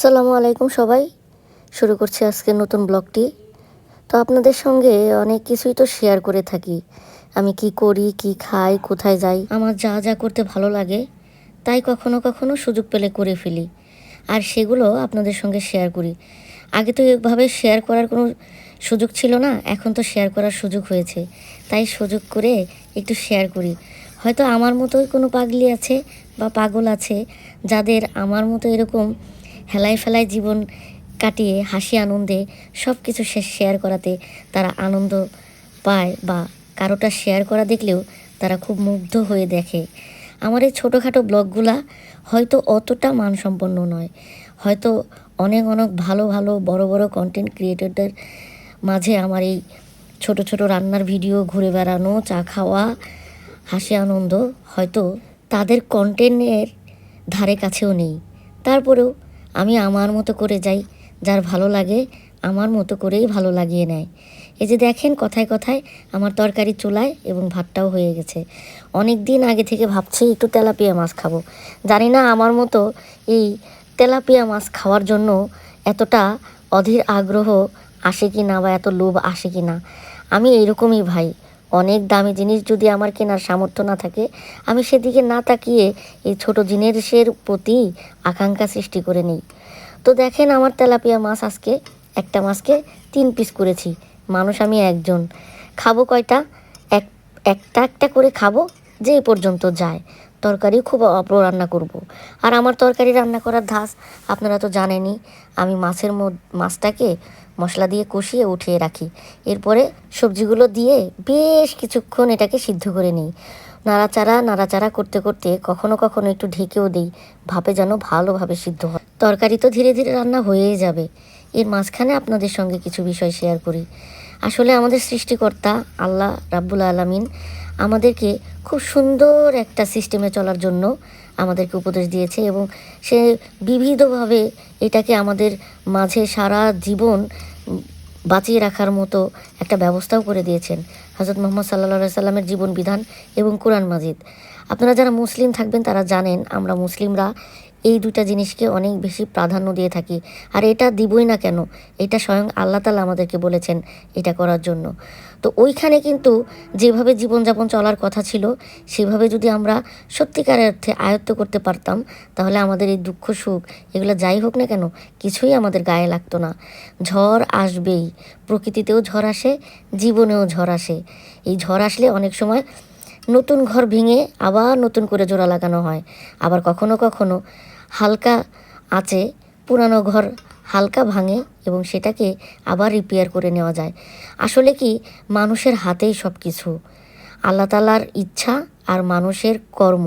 আসসালামু আলাইকুম সবাই। শুরু করছি আজকে নতুন ব্লগটি। তো আপনাদের সঙ্গে অনেক কিছুই তো শেয়ার করে থাকি। আমি কি করি, কি খাই, কোথায় যাই, আমার যা যা করতে ভালো লাগে, তাই কখনো কখনো সুযোগ পেলে করে ফেলি। আর সেগুলো আপনাদের সঙ্গে শেয়ার করি। আগে তো এভাবে শেয়ার করার কোনো সুযোগ ছিল না, এখন তো শেয়ার করার সুযোগ হয়েছে। তাই সুযোগ করে একটু শেয়ার করি। হয়তো আমার মতোই কোনো পাগলি আছে বা পাগল আছে, যাদের আমার মতো এরকম হেলায় ফেলায় জীবন কাটিয়ে হাসি, আনন্দে সব কিছু শেয়ার করাতে তারা আনন্দ পায় বা কারোটা শেয়ার করা দেখলেও তারা খুব মুগ্ধ হয়ে দেখে। আমার এই ছোটোখাটো ব্লগগুলা হয়তো অতটা মানসম্পন্ন নয়। হয়তো অনেক অনেক ভালো ভালো, বড় বড় কন্টেন্ট ক্রিয়েটরদের মাঝে আমার এই ছোট ছোট রান্নার ভিডিও ঘুরে বেড়ানো, চা খাওয়া, হাসি, আনন্দ হয়তো তাদের কন্টেন্টের ধারে কাছেও নেই। তারপরেও আমি আমার মতো করে যাই, যার ভালো লাগে, আমার মতো করেই ভালো লাগিয়ে নেয়। এই যে দেখেন কথায় কথায় আমার তরকারি চুলায় এবং ভাতটাও হয়ে গেছে। অনেক দিন আগে থেকে ভাবছি, একটু তেলাপিয়া মাছ খাব। জানি না আমার মতো এই তেলাপিয়া মাছ খাওয়ার জন্য এতটা অধীর আগ্রহ আসে কি না বা এত লোভ আসে কি না আমি এইরকমই ভাই। অনেক দামি জিনিস যদি আমার কেনার সামর্থ্য না থাকে, আমি সেদিকে না তাকিয়ে এই ছোট জিনিসের প্রতি আকাঙ্ক্ষা সৃষ্টি করে নিই। তো দেখেন আমার তেলাপিয়া মাছ আজকে, একটা মাছকে তিন পিস করেছি। মানুষ আমি একজন। খাব কয়টা? এক একটা একটা করে খাব যে পর্যন্ত যায়। তরকারি খুব অল্প রান্না করব। আর আমার তরকারি রান্না করার ধাস আপনারা তো জানেনই, আমি মাছের মাছটাকে মশলা দিয়ে কষিয়ে উঠিয়ে রাখি। এরপরে সবজিগুলো দিয়ে বেশ কিছুক্ষণ এটাকে সিদ্ধ করে নিই। নাড়াচাড়া নাড়াচাড়া করতে করতে কখনো কখনো একটু ঢেকেও দিই, ভাপে যেন ভালোভাবে সিদ্ধ হয়। তরকারি তো ধীরে ধীরে রান্না হয়েই যাবে। এর মাঝখানে আপনাদের সঙ্গে কিছু বিষয় শেয়ার করি। আসলে আমাদের সৃষ্টিকর্তা আল্লাহ রাব্বুল আলমিন আমাদেরকে খুব সুন্দর একটা সিস্টেমে চলার জন্য আমাদেরকে উপদেশ দিয়েছে এবং সে বিবিধভাবে এটাকে আমাদের মাঝে সারা জীবন বাঁচিয়ে রাখার মতো একটা ব্যবস্থাও করে দিয়েছেন। হজরত মোহাম্মদ সাল্লা সাল্লামের জীবন বিধান এবং কোরআন মাজিদ। আপনারা যারা মুসলিম থাকবেন তারা জানেন আমরা মুসলিমরা এই দুটা জিনিসকে অনেক বেশি প্রাধান্য দিয়ে থাকি। আর এটা দিবই না কেন? এটা স্বয়ং আল্লাহ তালা আমাদেরকে বলেছেন এটা করার জন্য। তো ওইখানে কিন্তু যেভাবে জীবনযাপন চলার কথা ছিল, সেভাবে যদি আমরা সত্যিকারের অর্থে আয়ত্ত করতে পারতাম, তাহলে আমাদের এই দুঃখ, সুখ এগুলো যাই হোক না কেন, কিছুই আমাদের গায়ে লাগতো না। ঝড় আসবেই, প্রকৃতিতেও ঝড় আসে, জীবনেও ঝড় আসে। এই ঝড় আসলে অনেক সময় নতুন ঘর ভেঙে আবার নতুন করে জোড়া লাগানো হয়। আবার কখনো কখনো হালকা আছে, পুরানো ঘর হালকা ভাঙে এবং সেটাকে আবার রিপেয়ার করে নেওয়া যায়। আসলে কি, মানুষের হাতেই সব কিছু আল্লাহ তালার ইচ্ছা আর মানুষের কর্ম।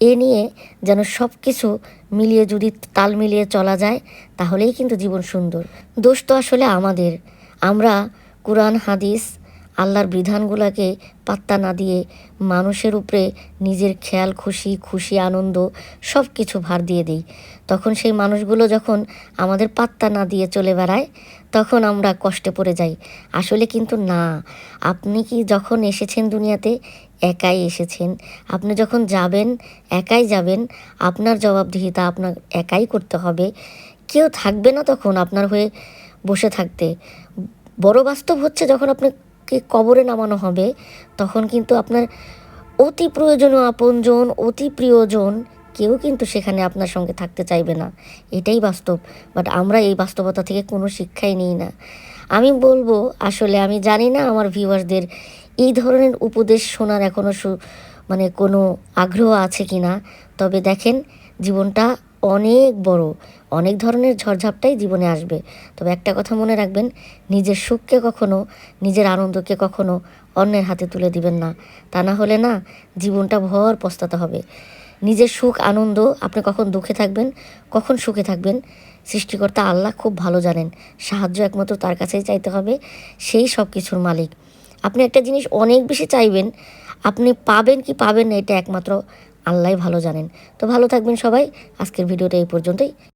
এ নিয়ে যেন সব কিছু মিলিয়ে যদি তাল মিলিয়ে চলা যায়, তাহলেই কিন্তু জীবন সুন্দর। দোষ তো আসলে আমাদের। আমরা কোরআন, হাদিস আল্লাহর বিধানগুলোকে পাত্তা না দিয়ে মানুষের উপরে নিজের খেয়াল, খুশি খুশি, আনন্দ সব কিছু ভার দিয়ে দিই। তখন সেই মানুষগুলো যখন আমাদের পাত্তা না দিয়ে চলে বেড়ায়, তখন আমরা কষ্টে পড়ে যাই। আসলে কিন্তু না। আপনি কি যখন এসেছেন দুনিয়াতে, একাই এসেছেন। আপনি যখন যাবেন, একাই যাবেন, আপনার জবাবদিহিতা আপনার একাই করতে হবে। কেউ থাকবে না তখন আপনার হয়ে বসে থাকতে। বড় বাস্তব হচ্ছে যখন আপনি কে কবরে নামানো হবে, তখন কিন্তু আপনার অতি প্রয়োজনীয় আপনজন, অতি প্রিয়জন কেউ কিন্তু সেখানে আপনার সঙ্গে থাকতে চাইবে না। এটাই বাস্তব। বাট আমরা এই বাস্তবতা থেকে কোনো শিক্ষাই নিই না। আমি বলব, আসলে আমি জানি না আমার ভিউয়ার্সদের এই ধরনের উপদেশ শোনার এখনও মানে কোনো আগ্রহ আছে কি না তবে দেখেন জীবনটা অনেক বড়। অনেক ধরনের ঝড়ঝাপটাই জীবনে আসবে। তবে একটা কথা মনে রাখবেন, নিজের সুখকে কখনো, নিজের আনন্দকে কখনো অন্যের হাতে তুলে দিবেন না। তা না হলে না, জীবনটা ভর পস্তাতে হবে। নিজের সুখ, আনন্দ, আপনি কখন দুঃখে থাকবেন, কখন সুখে থাকবেন, সৃষ্টিকর্তা আল্লাহ খুব ভালো জানেন। সাহায্য একমাত্র তার কাছেই চাইতে হবে, সেই সব কিছুর মালিক। আপনি একটা জিনিস অনেক বেশি চাইবেন, আপনি পাবেন কি পাবেন না, এটা একমাত্র আল্লাহ ভালো জানেন। তো ভালো থাকবেন সবাই। আজকের ভিডিওটা এই পর্যন্তই।